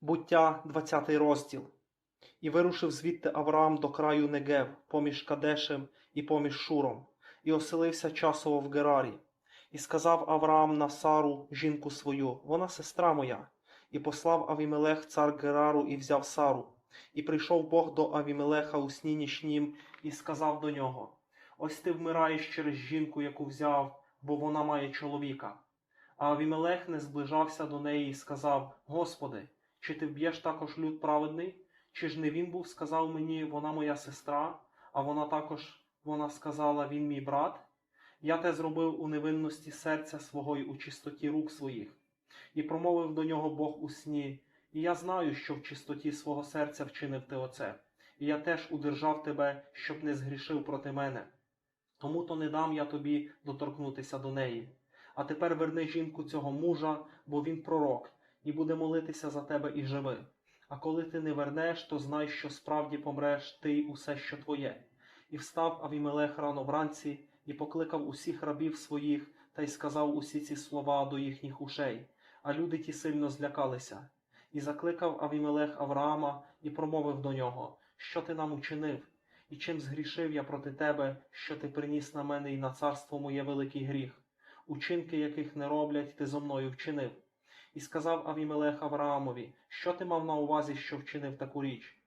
Буття, 20 розділ. І вирушив звідти Авраам до краю Негев, поміж Кадешем і поміж Шуром, і оселився часово в Герарі. І сказав Авраам на Сару, жінку свою, вона сестра моя. І послав Авімелех цар Герару і взяв Сару. І прийшов Бог до Авімелеха у сні нічнім і сказав до нього: Ось ти вмираєш через жінку, яку взяв, бо вона має чоловіка. А Авімелех не зближався до неї і сказав: Господи, чи ти вб'єш також люд праведний? Чи ж не він був сказав мені, вона моя сестра, а вона також вона сказала, він мій брат? Я те зробив у невинності серця свого й у чистоті рук своїх. І промовив до нього Бог у сні, і я знаю, що в чистоті свого серця вчинив ти оце, і я теж удержав тебе, щоб не згрішив проти мене. Тому то не дам я тобі доторкнутися до неї. А тепер верни жінку цього мужа, бо він пророк, і буде молитися за тебе і живи. А коли ти не вернеш, то знай, що справді помреш ти й усе, що твоє. І встав Авімелех рано вранці, і покликав усіх рабів своїх, та й сказав усі ці слова до їхніх ушей. А люди ті сильно злякалися. І закликав Авімелех Авраама і промовив до нього, що ти нам учинив, і чим згрішив я проти тебе, що ти приніс на мене і на царство моє великий гріх, учинки, яких не роблять, ти зо мною вчинив. І сказав Авімелех Авраамові, що ти мав на увазі, що вчинив таку річ?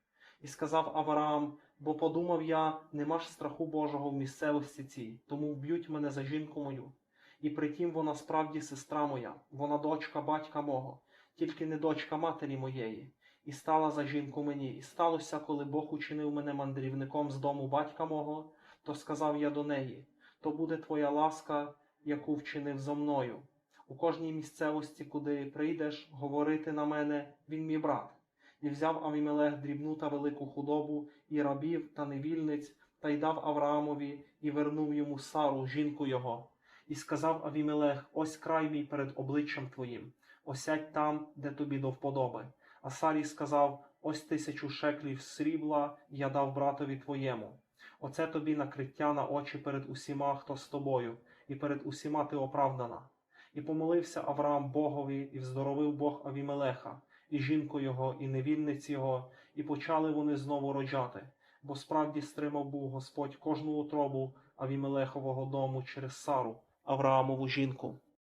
І сказав Авраам, бо подумав я, нема ж страху Божого в місцевості цій, тому вб'ють мене за жінку мою. І притім вона справді сестра моя, вона дочка батька мого, тільки не дочка матері моєї, і стала за жінку мені. І сталося, коли Бог учинив мене мандрівником з дому батька мого, то сказав я до неї: то буде твоя ласка, яку вчинив зо мною. У кожній місцевості, куди прийдеш, говорити на мене, він мій брат. І взяв Авімелех дрібну та велику худобу, і рабів та невільниць, та й дав Авраамові, і вернув йому Сару, жінку його. І сказав Авімелех: Ось край мій перед обличчям твоїм, осядь там, де тобі до вподоби. А Сарі сказав: Ось тисячу шеклів срібла я дав братові твоєму. Оце тобі накриття на очі перед усіма, хто з тобою, і перед усіма ти оправдана. І помолився Авраам Богові, і вздоровив Бог Авімелеха, і жінку його, і невільниць його, і почали вони знову роджати, бо справді стримав був Господь кожну утробу Авімелехового дому через Сару, Авраамову жінку.